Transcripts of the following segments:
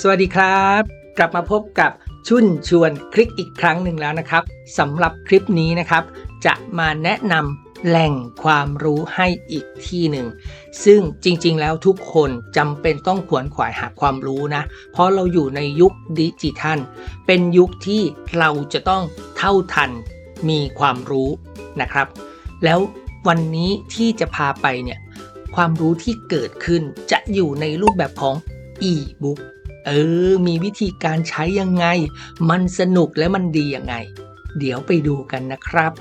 สวัสดีครับ กลับมาพบกับชุนชวนคลิกอีกครั้งหนึ่งแล้วนะครับสำหรับคลิปนี้นะครับ จะมาแนะนำแหล่งความรู้ให้อีกที่หนึ่ง ซึ่งจริงๆ แล้วทุกคนจำเป็นต้องขวนขวายหาความรู้นะ เพราะเราอยู่ในยุคดิจิทัล เป็นยุคที่เราจะต้องเท่าทันมีความรู้นะครับ แล้ววันนี้ที่จะพาไปเนี่ยความรู้ที่เกิดขึ้นจะอยู่ในรูปแบบของ e-book เออ มีวิธีการใช้ยังไง มันสนุกและมันดียังไง เดี๋ยวไปดูกันนะครับ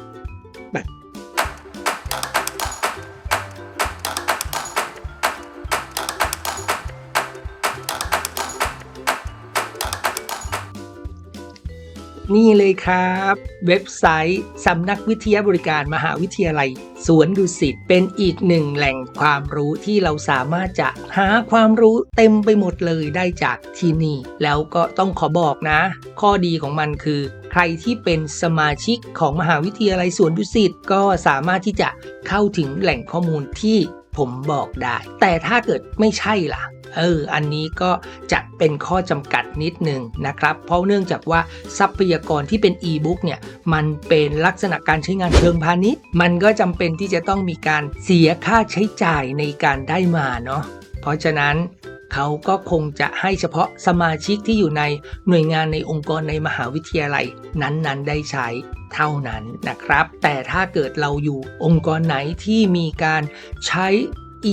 นี่เลยครับ เว็บไซต์ สำนักวิทยาบริการมหาวิทยาลัย สวนดุสิตเป็นอีกหนึ่งแหล่งความรู้ที่เราสามารถจะหาความรู้เต็มไปหมดเลยได้จากที่นี่ แล้วก็ต้องขอบอกนะ ข้อดีของมันคือ ใครที่เป็นสมาชิกของมหาวิทยาลัยสวนดุสิตก็สามารถที่จะเข้าถึงแหล่งข้อมูลที่ผมบอกได้ แต่ถ้าเกิดไม่ใช่ล่ะ เอออันนี้ก็จะเป็นข้อจำกัดนิดหนึ่งนะครับ เพราะเนื่องจากว่าทรัพยากรที่เป็น e-book เนี่ยมันเป็นลักษณะการใช้งานเชิงพาณิชย์ มันก็จำเป็นที่จะต้องมีการเสียค่าใช้จ่ายในการได้มาเนาะเพราะฉะนั้นเขาก็คงจะให้เฉพาะสมาชิกที่อยู่ในหน่วยงานในองค์กรในมหาวิทยาลัย นั้นๆ ได้ใช้เท่านั้นนะครับ แต่ถ้าเกิดเราอยู่องค์กรไหนที่มีการใช้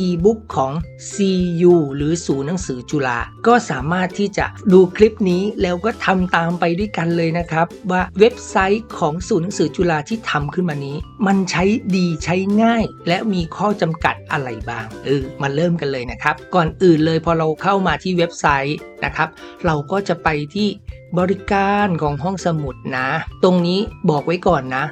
e-book ของ CU หรือศูนย์หนังสือจุฬาก็สามารถที่จะดูคลิปนี้แล้วก็ทำตามไปด้วยกันเลยนะครับ ว่าเว็บไซต์ของศูนย์หนังสือจุฬาที่ทำขึ้นมานี้ มันใช้ดีใช้ง่าย และมีข้อจำกัดอะไรบ้างเออมาเริ่มกันเลยนะครับ ก่อนอื่นเลยพอเราเข้ามาที่เว็บไซต์นะครับ เราก็จะไปที่บริการของห้องสมุดนะ ตรงนี้บอกไว้ก่อนนะ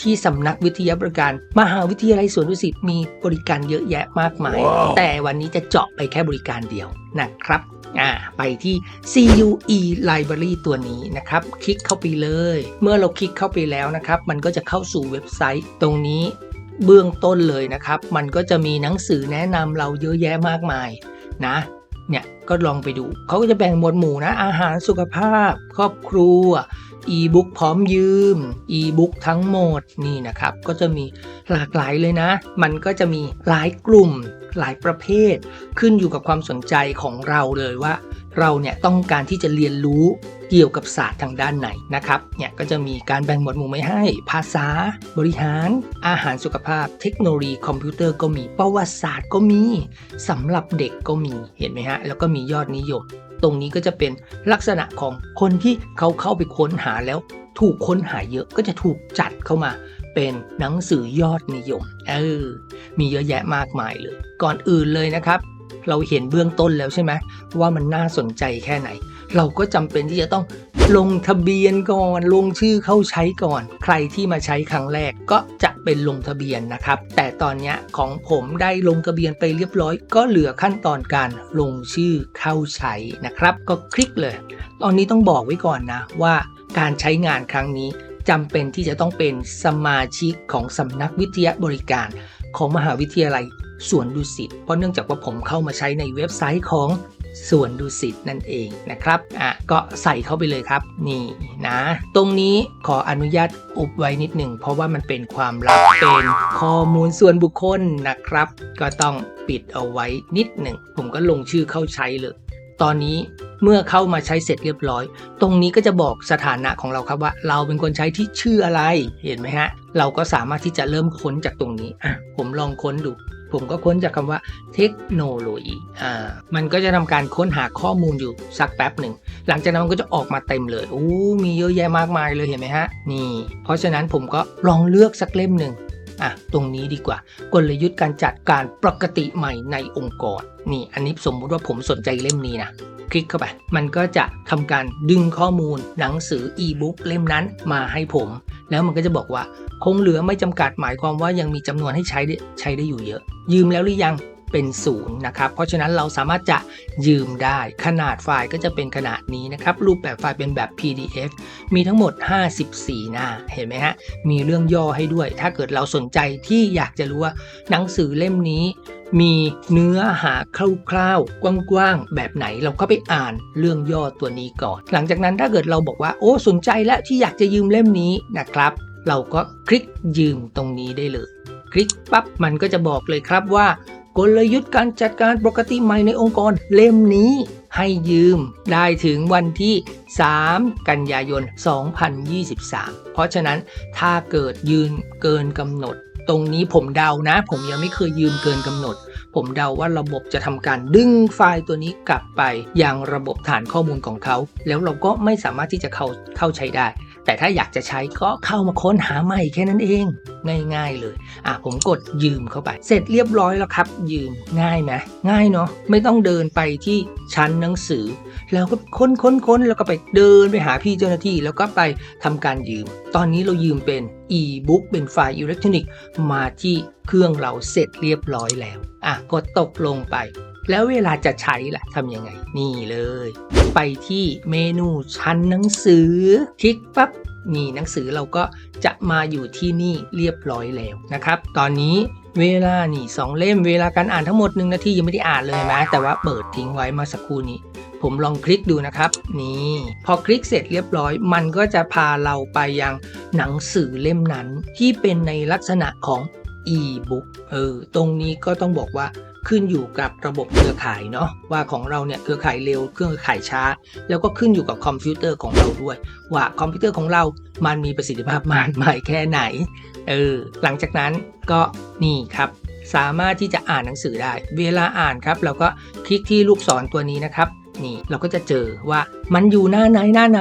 ที่สำนักวิทยาบริการ มหาวิทยาลัยสวนดุสิตมีบริการเยอะแยะมากมายว้าวแต่วันนี้จะเจาะไปแค่บริการเดียวนะครับอ่าไปที่ CUE Library ตัวนี้นะครับ คลิกเข้าไปเลย เมื่อเราคลิกเข้าไปแล้วนะครับ มันก็จะเข้าสู่เว็บไซต์ตรงนี้เบื้องต้นเลยนะครับ มันก็จะมีหนังสือแนะนำเราเยอะแยะมากมายนะเนี่ยก็ลองไปดู เขาก็จะแบ่งหมวดหมู่นะ อาหารสุขภาพ ครอบครัว อีบุ๊กพร้อมยืมอีบุ๊กทั้งหมดนี่นะครับ ก็จะมีหลากหลายเลยนะ มันก็จะมีหลายกลุ่มหลายประเภท ขึ้นอยู่กับความสนใจของเราเลยว่า เราเนี่ยต้องการที่จะเรียนรู้เกี่ยวกับศาสตร์ทางด้านไหนนะครับ เนี่ยก็จะมีการแบ่งหมวดหมู่ไว้ให้ ภาษา บริหาร อาหารสุขภาพ เทคโนโลยีคอมพิวเตอร์ก็มี ประวัติศาสตร์ก็มีสำหรับเด็กก็มี เห็นไหมฮะ แล้วก็มียอดนิยม ตรงนี้ก็จะเป็นลักษณะของคนที่เขาเข้าไปค้นหาแล้ว ถูกค้นหาเยอะก็จะถูกจัดเข้ามาเป็นหนังสือยอดนิยม เออ มีเยอะแยะมากมายเลย ก่อนอื่นเลยนะครับ เราเห็นเบื้องต้นแล้วใช่ไหมว่ามันน่าสนใจแค่ไหน เราก็จำเป็นที่จะต้องลงทะเบียนก่อน ลงชื่อเข้าใช้ก่อน ใครที่มาใช้ครั้งแรกก็จะเป็นลงทะเบียนนะครับ แต่ตอนนี้ของผมได้ลงทะเบียนไปเรียบร้อย ก็เหลือขั้นตอนการลงชื่อเข้าใช้นะครับ ก็คลิกเลย ตอนนี้ต้องบอกไว้ก่อนนะว่าการใช้งานครั้งนี้จำเป็นที่จะต้องเป็นสมาชิกของสำนักวิทยาบริการของมหาวิทยาลัยสวนดุสิต เพราะเนื่องจากว่าผมเข้ามาใช้ในเว็บไซต์ของ สวนดุสิตนั่นเองนะครับอะก็ใส่เข้าไปเลยครับ นี่นะ ตรงนี้ขออนุญาตอุบไว้นิดหนึ่งเพราะว่ามันเป็นความลับเป็นข้อมูลส่วนบุคคลนะครับ ก็ต้องปิดเอาไว้นิดหนึ่งผมก็ลงชื่อเข้าใช้เลยตอนนี้เมื่อเข้ามาใช้เสร็จเรียบร้อย ตรงนี้ก็จะบอกสถานะของเราครับว่า เราเป็นคนใช้ที่ชื่ออะไร เห็นไหมฮะ เราก็สามารถที่จะเริ่มค้นจากตรงนี้อะผมลองค้นดู ผมก็ค้นจากคำว่าเทคโนโลยีอ่ามันก็จะทำการค้นหาข้อมูลอยู่สักแป๊บหนึ่ง หลังจากนั้นมันก็จะออกมาเต็มเลยอู้มีเยอะแยะมากมายเลยเห็นไหมฮะนี่เพราะฉะนั้นผมก็ลองเลือกสักเล่มหนึ่งอะตรงนี้ดีกว่ากลยุทธ์การจัดการปกติใหม่ในองค์กรนี่อันนี้สมมุติว่าผมสนใจเล่มนี้นะ คลิกเข้าไป มันก็จะทำการดึงข้อมูลหนังสืออีบุ๊กเล่มนั้นมาให้ผม แล้วมันก็จะบอกว่า คงเหลือไม่จำกัดหมายความว่ายังมีจำนวนให้ใช้ใช้ได้อยู่เยอะ ยืมแล้วหรือยังเป็นศูนย์นะครับ เพราะฉะนั้นเราสามารถจะยืมได้ ขนาดไฟล์ก็จะเป็นขนาดนี้นะครับ รูปแบบไฟล์เป็นแบบ PDF มีทั้งหมด 54 หน้า เห็นไหมฮะ มีเรื่องย่อให้ด้วย ถ้าเกิดเราสนใจที่อยากจะรู้ว่าหนังสือเล่มนี้ มีเนื้อหาคร่าวๆ กว้างๆ แบบไหนเราก็ไปอ่านเรื่องย่อตัวนี้ก่อน หลังจากนั้นถ้าเกิดเราบอกว่าโอ้สนใจแล้วที่อยากจะยืมเล่มนี้นะครับ เราก็คลิกยืมตรงนี้ได้เลย คลิกปั๊บมันก็จะบอกเลยครับว่ากลยุทธ์การจัดการปกติใหม่ในองค์กรเล่มนี้ให้ยืมได้ถึงวันที่ 3 กันยายน 2023 เพราะฉะนั้นถ้าเกิดยืนเกินกำหนด ตรงนี้ผมเดานะ ผมยังไม่เคยยืมเกินกำหนด ผมเดาว่าระบบจะทำการดึงไฟล์ตัวนี้กลับไปยังระบบฐานข้อมูลของเขา แล้วเราก็ไม่สามารถที่จะเข้าเข้าใช้ได้ แต่ถ้าอยากจะใช้ก็เข้ามาค้นหาใหม่แค่นั้นเอง ง่ายๆเลยอะผมกดยืมเข้าไป เสร็จเรียบร้อยแล้วครับ ยืมง่ายไหมง่ายเนาะไม่ต้องเดินไปที่ชั้นหนังสือ แล้วก็ค้นค้นค้นแล้วก็ไปเดินไปหาพี่เจ้าหน้าที่ แล้วก็ไปทำการยืม ตอนนี้เรายืมเป็น e-book เป็นไฟล์อิเล็กทรอนิกส์มาที่เครื่องเราเสร็จเรียบร้อยแล้วอะกดตกลงไป แล้วเวลาจะใช้ล่ะทำยังไง นี่เลย ไปที่เมนูชั้นหนังสือ คลิกปั๊บนี่หนังสือเราก็จะมาอยู่ที่นี่เรียบร้อยแล้วนะครับ ตอนนี้เวลานี่สองเล่มเวลาการอ่านทั้งหมดหนึ่งนาทียังไม่ได้อ่านเลยนะ แต่ว่าเปิดทิ้งไว้มาสักครู่นี้ ผมลองคลิกดูนะครับ นี่ พอคลิกเสร็จเรียบร้อย มันก็จะพาเราไปยังหนังสือเล่มนั้นที่เป็นในลักษณะของ e-book เออตรงนี้ก็ต้องบอกว่า ขึ้นอยู่กับระบบเครือข่ายเนาะว่าของเราเนี่ยเครือข่ายเร็วเครือข่ายช้า แล้วก็ขึ้นอยู่กับคอมพิวเตอร์ของเราด้วย ว่าคอมพิวเตอร์ของเรา มันมีประสิทธิภาพมากมายแค่ไหนเออหลังจากนั้นก็นี่ครับสามารถที่จะอ่านหนังสือได้ เวลาอ่านครับ เราก็คลิกที่ลูกศรตัวนี้นะครับ นี่เราก็จะเจอว่ามันอยู่หน้าไหนหน้าไหน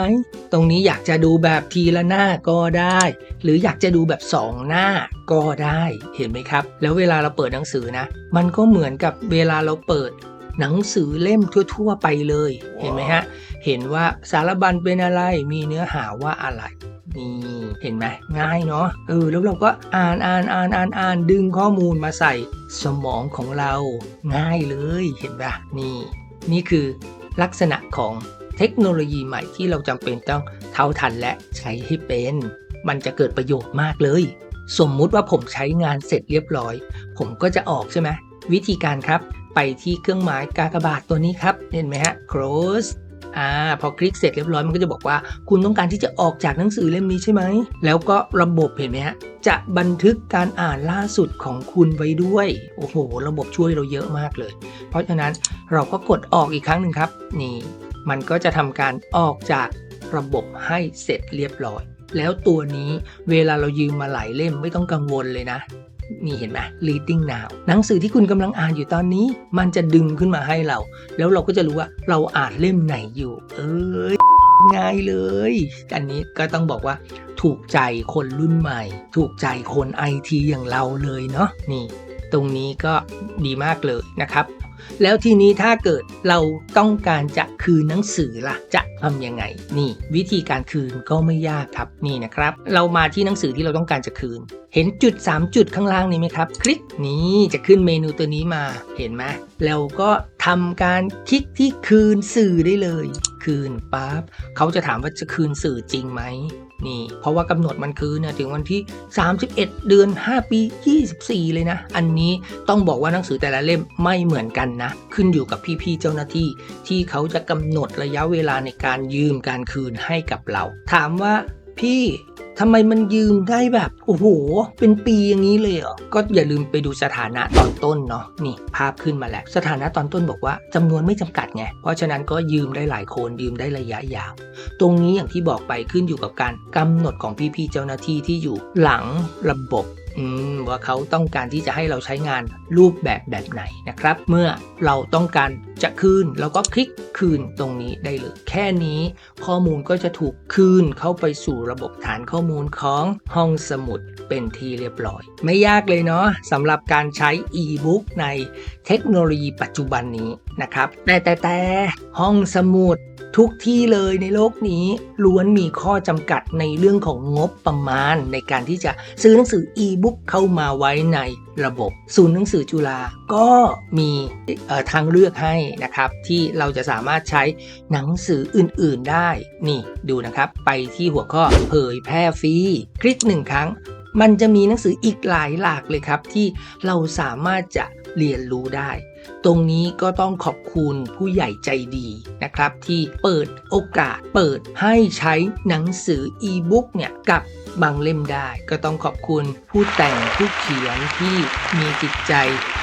ตรงนี้อยากจะดูแบบทีละหน้าก็ได้ หรืออยากจะดูแบบ 2 หน้าก็ได้เห็นไหมครับ แล้วเวลาเราเปิดหนังสือนะ มันก็เหมือนกับเวลาเราเปิดหนังสือเล่มทั่ว ๆ ไปเลยเห็นไหมฮะ เห็นว่าสารบัญเป็นอะไรมีเนื้อหาว่าอะไรนี่เห็นไหมง่ายเนาะเออแล้วเราก็อ่านอ่านอ่านอ่านอ่านดึงข้อมูลมาใส่สมองของเราง่ายเลยเห็นปะนี่ นี่คือ ลักษณะของเทคโนโลยีใหม่ที่เราจำเป็นต้องเท่าทันและใช้ให้เป็น มันจะเกิดประโยชน์มากเลย สมมุติว่าผมใช้งานเสร็จเรียบร้อย ผมก็จะออกใช่ไหมวิธีการครับ ไปที่เครื่องหมายกากบาทตัวนี้ครับ เห็นไหมฮะ close อ่าพอคลิกเสร็จเรียบร้อยมันก็จะบอกว่า คุณต้องการที่จะออกจากหนังสือเล่มนี้ใช่ไหม แล้วก็ระบบเห็นไหมฮะจะบันทึกการอ่านล่าสุดของคุณไว้ด้วย โอ้โห ระบบช่วยเราเยอะมากเลย เพราะฉะนั้นเราก็กดออกอีกครั้งหนึ่งครับ นี่ มันก็จะทำการออกจากระบบให้เสร็จเรียบร้อย แล้วตัวนี้เวลาเรายืมมาหลายเล่มไม่ต้องกังวลเลยนะ นี่เห็นไหม reading now หนังสือที่คุณกำลังอ่านอยู่ตอนนี้ มันจะดึงขึ้นมาให้เรา แล้วเราก็จะรู้ว่าเราอ่านเล่มไหนอยู่ เอ้ยง่ายเลย อันนี้ก็ต้องบอกว่า ถูกใจคนรุ่นใหม่ ถูกใจคนไอทีอย่างเราเลยเนาะนี่ ตรงนี้ก็ดีมากเลยนะครับ แล้วทีนี้ถ้าเกิดเราต้องการจะคืนหนังสือล่ะ จะทำยังไง นี่ วิธีการคืนก็ไม่ยากครับนี่นะครับ เรามาที่หนังสือที่เราต้องการจะคืน เห็นจุด 3 จุดข้างล่างนี้ไหมครับ คลิกนี้จะขึ้นเมนูตัวนี้มาเห็นไหมแล้วก็ ทำการคลิกที่คืนสื่อได้เลย คืนปั๊บเขาจะถามว่าจะคืนสื่อจริงไหมนี่ เพราะว่ากำหนดมันคือเนี่ยถึงวันที่ 31 เดือน 5 ปี 24 เลยนะ อันนี้ต้องบอกว่าหนังสือแต่ละเล่มไม่เหมือนกันนะ ขึ้นอยู่กับพี่ๆเจ้าหน้าที่ ที่เขาจะกำหนดระยะเวลาในการยืมการคืนให้กับเรา ถามว่าพี่ ทำไมมันยืมได้แบบ โอ้โห เป็นปีอย่างนี้เลยเหรอ ก็อย่าลืมไปดูสถานะตอนต้นเนาะ นี่ ภาพขึ้นมาแล้ว สถานะตอนต้นบอกว่าจำนวนไม่จำกัดไง เพราะฉะนั้นก็ยืมได้หลายคน ยืมได้ระยะยาว ตรงนี้อย่างที่บอกไปขึ้นอยู่กับการกำหนดของพี่ๆเจ้าหน้าที่ที่อยู่หลังระบบว่าเขาต้องการที่จะให้เราใช้งานรูปแบบแบบไหนนะครับ เมื่อเราต้องการ จะคืนเราก็คลิกคืนตรงนี้ได้เลย แค่นี้ข้อมูลก็จะถูกคืนเข้าไปสู่ระบบฐานข้อมูลของห้องสมุดเป็นที่เรียบร้อย ไม่ยากเลยเนาะสำหรับการใช้ e-book ในเทคโนโลยีปัจจุบันนี้นะครับ แต่แต่แต่ห้องสมุดทุกที่เลยในโลกนี้ล้วนมีข้อจำกัดในเรื่องของงบประมาณ ในการที่จะซื้อหนังสืออีบุ๊กเข้ามาไว้ในระบบ ศูนย์หนังสือจุฬาก็มีทางเลือกให้นะครับ ที่เราจะสามารถใช้หนังสืออื่นๆได้ นี่ดูนะครับ ไปที่หัวข้อเผยแพร่ฟรีคลิกหนึ่งครั้ง มันจะมีหนังสืออีกหลายหลากเลยครับ ที่เราสามารถจะเรียนรู้ได้ ตรงนี้ก็ต้องขอบคุณผู้ใหญ่ใจดีนะครับ ที่เปิดโอกาสเปิดให้ใช้หนังสืออีบุ๊กเนี่ยกับบางเล่มได้ ก็ต้องขอบคุณผู้แต่งผู้เขียนที่มีจิตใจ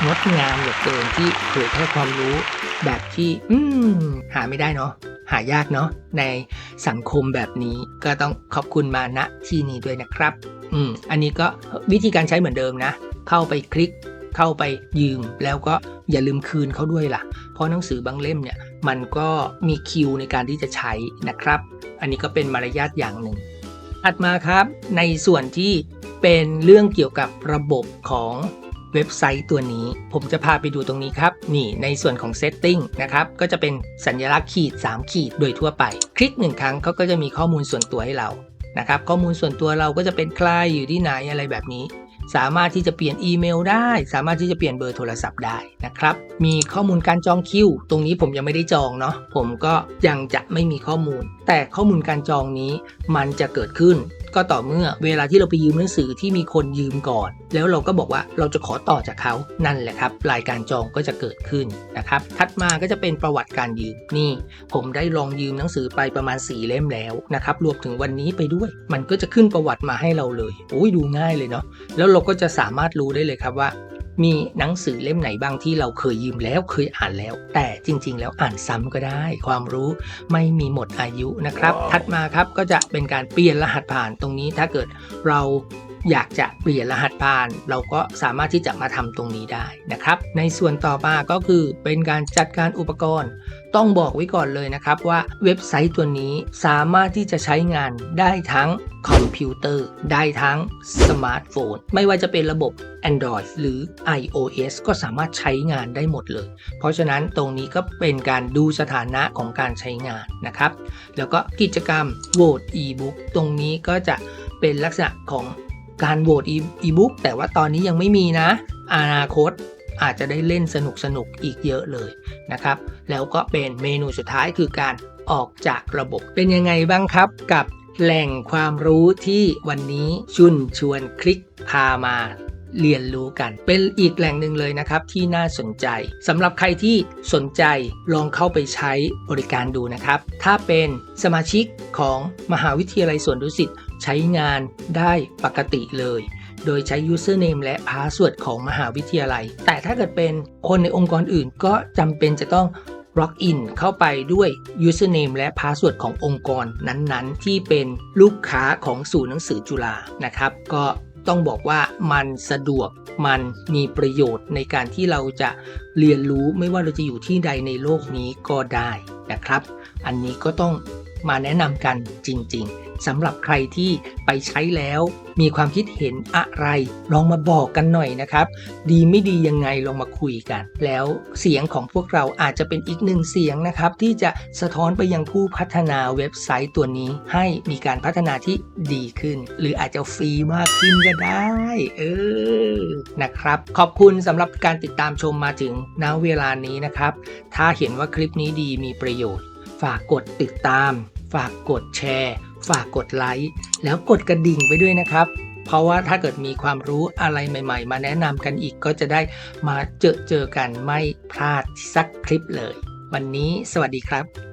งดงามเหลือเกินที่เผยแพร่ความรู้ แบบที่อืมหาไม่ได้เนาะหายากเนาะในสังคมแบบนี้ก็ต้องขอบคุณมาณที่นี้ด้วยนะครับ อืมอันนี้ก็วิธีการใช้เหมือนเดิมนะ เข้าไปคลิก เข้าไปยืมแล้วก็อย่าลืมคืนเขาด้วยล่ะ เพราะหนังสือบางเล่มเนี่ยมันก็มีคิวในการที่จะใช้นะครับ อันนี้ก็เป็นมารยาทอย่างหนึ่งถัดมาครับ ในส่วนที่เป็นเรื่องเกี่ยวกับระบบของเว็บไซต์ตัวนี้ ผมจะพาไปดูตรงนี้ครับ นี่ในส่วนของ Setting นะครับ ก็จะเป็นสัญลักษณ์ขีด 3 ขีดโดยทั่วไป คลิก1ครั้งเขาก็จะมีข้อมูลส่วนตัวให้เรานะครับข้อมูลส่วนตัวเราก็จะเป็นใครอยู่ที่ไหนอะไรแบบนี้ สามารถที่จะเปลี่ยนอีเมลได้ สามารถที่จะเปลี่ยนเบอร์โทรศัพท์ได้นะครับ มีข้อมูลการจองคิว ตรงนี้ผมยังไม่ได้จองเนาะ ผมก็ยังจะไม่มีข้อมูล แต่ข้อมูลการจองนี้มันจะเกิดขึ้น ก็ต่อเมื่อเวลาที่เราไปยืมหนังสือที่มีคนยืมก่อน แล้วเราก็บอกว่าเราจะขอต่อจากเขานั่นแหละครับ รายการจองก็จะเกิดขึ้นนะครับถัดมาก็จะเป็นประวัติการยืมนี่ ผมได้ลองยืมหนังสือไปประมาณ 4 เล่มแล้วนะครับรวมถึงวันนี้ไปด้วย มันก็จะขึ้นประวัติมาให้เราเลยโอ้ยดูง่ายเลยเนาะแล้วเราก็จะสามารถรู้ได้เลยครับว่า มีหนังสือเล่มไหนบ้างที่เราเคยยืมแล้วเคยอ่านแล้ว แต่จริง ๆ แล้วอ่านซ้ำก็ได้ ความรู้ไม่มีหมดอายุนะครับ ถัดมาครับก็จะเป็นการเปลี่ยนรหัสผ่านตรงนี้ถ้าเกิดเรา อยากจะเปลี่ยนรหัสผ่าน เราก็สามารถที่จะมาทำตรงนี้ได้นะครับ ในส่วนต่อมาก็คือเป็นการจัดการอุปกรณ์ ต้องบอกไว้ก่อนเลยนะครับว่าเว็บไซต์ตัวนี้สามารถที่จะใช้งานได้ทั้งคอมพิวเตอร์ได้ทั้งสมาร์ทโฟน ไม่ว่าจะเป็นระบบ Android หรือ iOS ก็สามารถใช้งานได้หมดเลย เพราะฉะนั้นตรงนี้ก็เป็นการดูสถานะของการใช้งานนะครับ แล้วก็กิจกรรมโหวต e-book ตรงนี้ก็จะเป็นลักษณะของ การโหวต e-book แต่ว่าตอนนี้ยังไม่มีนะ อนาคตอาจจะได้เล่นสนุกสนุกอีกเยอะเลยนะครับ แล้วก็เป็นเมนูสุดท้ายคือการออกจากระบบเป็นยังไงบ้างครับกับแหล่งความรู้ที่วันนี้ชุนชวนคลิกพามาเรียนรู้กัน เป็นอีกแหล่งหนึ่งเลยนะครับที่น่าสนใจสำหรับใครที่สนใจลองเข้าไปใช้บริการดูนะครับ ถ้าเป็นสมาชิกของมหาวิทยาลัยสวนดุสิต ใช้งานได้ปกติเลย โดยใช้ username และ password ของมหาวิทยาลัย แต่ถ้าเกิดเป็นคนในองค์กรอื่นก็จำเป็นจะต้องล็อกอินเข้าไปด้วย username และ password ขององค์กรนั้นๆ ที่เป็นลูกค้าของศูนย์หนังสือจุฬานะครับ ก็ต้องบอกว่ามันสะดวกมันมีประโยชน์ในการที่เราจะเรียนรู้ไม่ว่าเราจะอยู่ที่ใดในโลกนี้ก็ได้นะครับ อันนี้ก็ต้อง มาแนะนำกันจริง ๆสำหรับใครที่ไปใช้แล้วมีความคิดเห็นอะไร ลองมาบอกกันหน่อยนะครับ ดีไม่ดียังไงลองมาคุยกัน แล้วเสียงของพวกเราอาจจะเป็นอีกหนึ่งเสียงนะครับ ที่จะสะท้อนไปยังผู้พัฒนาเว็บไซต์ตัวนี้ ให้มีการพัฒนาที่ดีขึ้น หรืออาจจะฟรีมากขึ้นก็ได้เออนะครับ ขอบคุณสำหรับการติดตามชมมาถึงณเวลานี้นะครับ ถ้าเห็นว่าคลิปนี้ดีมีประโยชน์ ฝากกดติดตาม ฝากกดแชร์ ฝากกดไลค์ แล้วกดกระดิ่งไปด้วยนะครับ เพราะว่าถ้าเกิดมีความรู้อะไรใหม่ ๆ มาแนะนำกันอีกก็จะได้มาเจอเจอกันไม่พลาดสักคลิปเลย วันนี้สวัสดีครับ